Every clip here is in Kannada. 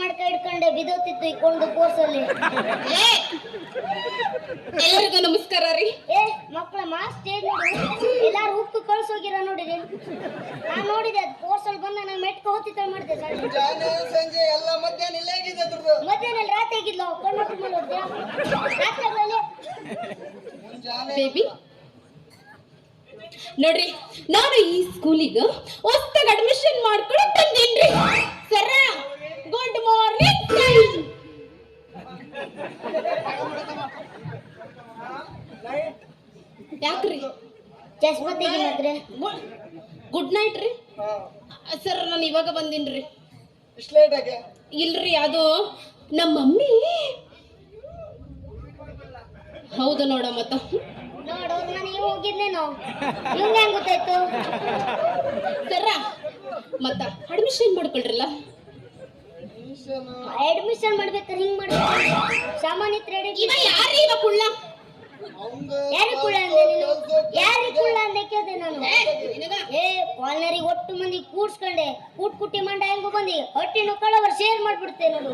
ಮಡ್ಕ ಇಟ್ಕೊಂಡೆ ಬಿದೋತಿತ್ತು ಕೊಂಡು ಕೋರ್ಸಲ್ಲಿ. ಎಲ್ಲರಿಗೂ ನಮಸ್ಕಾರ ರೀ. ಏ ಮಕ್ಕಳ ಮಾಸ್ ಸ್ಟೇಜ್ ನೋಡಿ. ಎಲ್ಲಾರು ಉಪ್ಪು ಕಳ್ಸೋಗಿರ ನೋಡಿರಿ ನಾನು. ನೋಡಿದೆ ಅದು ಕೋರ್ಸಲ್ಲಿ ಬಂದ ನಾನು ಮೆಟ್ಕ ಹೋತಿತ್ತ ಮಾಡಿದೆ ಸಂಜೆ ಎಲ್ಲ ಮಧ್ಯಾಹ್ನ ಇಲ್ಲೇ ಆಗಿದೆ ಅದ್ರದ್ದು ಮಧ್ಯಾಹ್ನ ರಾತ್ರಿ ಆಗಿದ್ಲು ಕಣ್ಣು ಮೇಲೆ ಹೋದ್ಯಾ? ರಾತ್ರಿ ಆಗ್ಲಲ್ಲಿ ಮುಂಜಾನೆ ಬೇಬಿ ನೋಡ್ರಿ ನಾನು ಈ ಸ್ಕೂಲಿಗೆ ಹೊಸ್ತಾಗ ಅಡ್ಮಿಷನ್ ಮಾಡ್ಕೊಂಡು ಬಂದೀನ್ರಿ ಸರ ಗುಡ್ ಮಾರ್ನಿಂಗ್ ಯಾಕ್ರಿ? ಗುಡ್ ನೈಟ್ ರೀ. ಹಾ. ಸರ್ ನಾನು ಇವಾಗ ಬಂದೀನ್ರಿ. ಇಷ್ಟು ಲೇಟ್ ಆಗಿ? ಇಲ್ರಿ ಅದು ನಮ್ಮ ಮಮ್ಮಿ. ಹೌದು ನೋಡ ಮತ್ತ. ನೋಡು ನಾನು ಇವ್ ಹೋಗಿದ್ನೇನು? ಇವ್ನ ಹೆಂಗ್ ಗೊತ್ತಾಯ್ತು? ಸರ ಮತ್ತ ಅಡ್ಮಿಷನ್ ಮಾಡ್ಕೊಳ್ರಲ್ಲ? ಅಡ್ಮಿಷನ್ ಮಾಡ್ಬೇಕಾರೆ ಹಿಂಗ್ ಮಾಡ್ಬೇಕು. ಸಾಮಾನ್ಯ ರೆಡಿ ಇವ ಯಾರೀ ಇವ ಕುಳ್ಳ? ಅವಂಗ ಯಾರಿಗೆ ಕುಳ್ಳ ಅಂದೆ ನೀನು ಯಾರಿಗೆ ಕುಳ್ಳ ಅಂದೆ ಕೇಳ್ದೆ ನಾನು ಏ, ನಿನಗ? ಏ ಕಾಲ್ನರಿಗೆ ಒಟ್ಟು ಮಂದಿ ಕೂಡ್ಸ್ಕೊಂಡೆ ಕೂಟ್ ಕುಟ್ಟಿ ಮಂಡ ಹೆಂಗು ಬಂದಿ ಹೊಟ್ಟೆ ಕಳವರ್ ಶೇರ್ ಮಾಡ್ಬಿಡ್ತೆ ನೋಡು.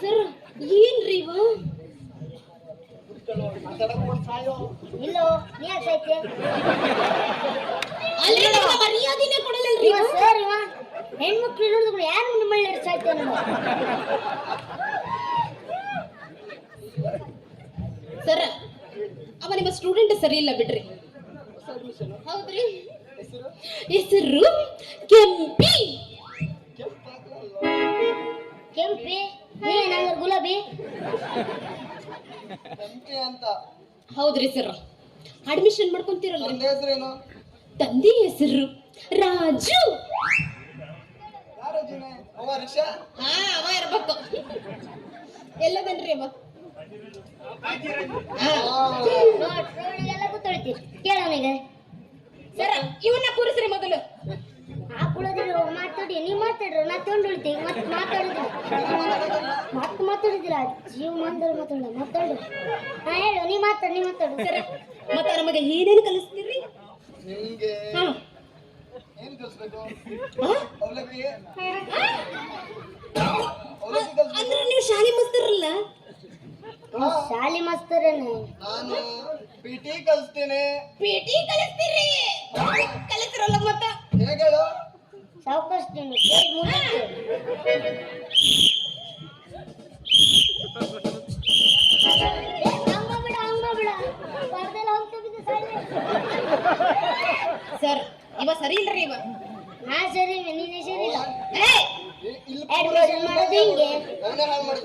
ಸರ್ ಏನ್ರಿ ಇವ? ಇಲ್ಲೋ ನೀ ಯಾಕೆ ಸಾಯ್ತೆ ಮರ್ಯಾದಿನೇ ಇವ? ಸರ್ ಇವ. ಹೆಣ್ಮಕ್ಳು ನೋಡಿದ್ರು ಯಾರು ನಿಮ್ಮಳ್ಳಿ ಸಾಯ್ತೆ ನೋಡು. ಸರ್ ಅವ ನಿಮ್ಮ ಸ್ಟೂಡೆಂಟ್ ಸರಿ ಇಲ್ಲ ಬಿಡ್ರಿ. ಹೌದ್ರಿ? ಹೆಸರು? ಕೆಂಪಿ. ಕೆಂಪಿ. ನಂಗ ಗುಲಾಬಿ. ಕೆಂಪಿ ಅಂತ. ಹೌದ್ರಿ ಸರ್. ಅಡ್ಮಿಷನ್ ಮಾಡ್ಕೊಂತೀರಲ್ಲ ತಂದೆ ಹೆಸರೇನು ತಂದೆ ಹೆಸರು ರಾಜು. ಅವ ಹಾ ಅವ ಇರ್ಬೇಕು. ಎಲ್ಲದನ್ರಿ ಅವ ನೋಡ್ ನೋಡಿ ಎಲ್ಲ ಗೊತ್ತೊಳಿತಿ ಕೇಳವನಿಗೆ ಸರ ಇವನ್ನ ಕೂರಿಸ್ರಿ ಮೊದಲು. ಹಾಕೊಳ್ಳೋದಿಲ್ಲ ಮಾತಾಡಿ ನೀ ಮಾತಾಡ್ರು ನಾ ತೊಂಡು ಉಳಿತೀವಿ ಮತ್ತೆ ಮಾತಾಡಿದ್ರು ಮತ್ತೆ ಮಾತಾಡಿದಿಲ್ಲ ಜೀವ ಮಂದಲ್ಲಿ ಮಾತಾಡ ಮಾತಾಡು. ಹಾ ಹೇಳು ನೀ ಮಾತಾಡು ನೀ ಮಾತಾಡು. ಸರ ಮತ್ತ ನಮಗೆ ಏನೇನು ಕಲಿಸ್ತೀರಿ? ನಿಮ್ಗೆ ಹಾ. ಏನ್ ಕಲ್ಸ್ಬೇಕು? ಅವಲಕ್ಕಿ? ಅವಲಕ್ಕಿ ಅಂದ್ರೆ ನೀವು ಶಾಲೆ ಮಸ್ತರಲ್ಲ? ಶಾಲಿ ಮಾಸ್ತರೇನು. ನಾನು ಪಿ ಟಿ ಪಿಟಿ ಪೇಟಿ ಕಲಿಸ್ತೀರಿ? ಕಲಿತಿರಲ್ಲ ಮತ್ತ? ಹೇಗಳು ಸಾವಕಾಶ ನೀನು ಸರ್ ಇವ ಸರಿ ಇಲ್ರಿ ಇವ? ಹಾ ಸರಿ ನೀನೇ ಸರಿ! ಇಲ್ಲಿ. ಅಡ್ಮಿಷನ್ ಮಾಡೋದು ಹಿಂಗೆ.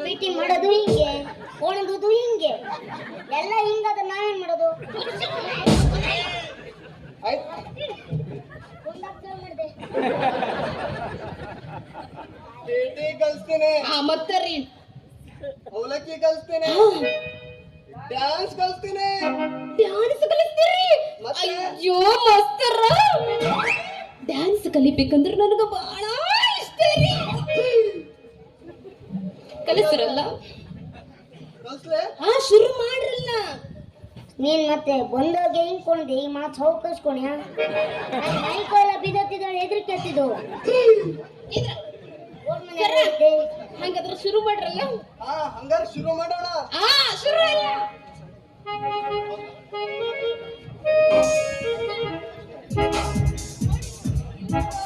ಪಿ ಟಿ ಮಾಡೋದು ಹಿಂಗೆ. ಒಣಗೋದು ಹಿಂಗೆ. ಎಲ್ಲ ಹಿಂಗಾದ್ರೆ ನಾವೇನ್ ಮಾಡೋದು? ಆಯ್ತು. ಒಂದಾಗ್ತಾ ಮಾಡಿದೆ. ಪಿ ಟಿ ಕಲಿಸ್ತೀನಿ ಆ ಮತ್ತರಿ ಅವಲಕ್ಕಿ ಕಲಿಸ್ತೀನಿ. ಡ್ಯಾನ್ಸ್ ಕಲಿಸ್ತೇನೆ. ಡ್ಯಾನ್ಸ್ ಕಲಿಸ್ತೀರಿ? ಮತ್ತೆ? ಅಯ್ಯೋ ಮಸ್ತರ. ಡ್ಯಾನ್ಸ್ ಕಲಿಬೇಕಂದ್ರೆ ನನಗೆ ಬಹಳ ಇಷ್ಟ ರೀ. ಕಲಿಸ್ತಿರಲ್ಲ ಹಾ ಶುರು ಮಾಡ್ರಲ್ಲ ನೀನ್ ಮತ್ತೆ ಬಂದೋಗಿ ಹಿಂಗ್ಕೊಂಡಿ ಈ ಮಾತು ಸೌಕಸ್ಕೊಣ್ಯ ಮೈಕೆಲ್ಲ ಬಿದ್ದತ್ತಿದ್ದಾಳೆ ಹೆದರಿಕೆ ಕೆತ್ತಿದ್ದು. ಹಂಗಾದ್ರೆ ಶುರು ಮಾಡ್ರಲ್ಲ? ಹಾ ಹಂಗಾರೆ ಶುರು ಮಾಡೋಣ. ಹಾ ಶುರು ಅಲ್ಲ. ಆ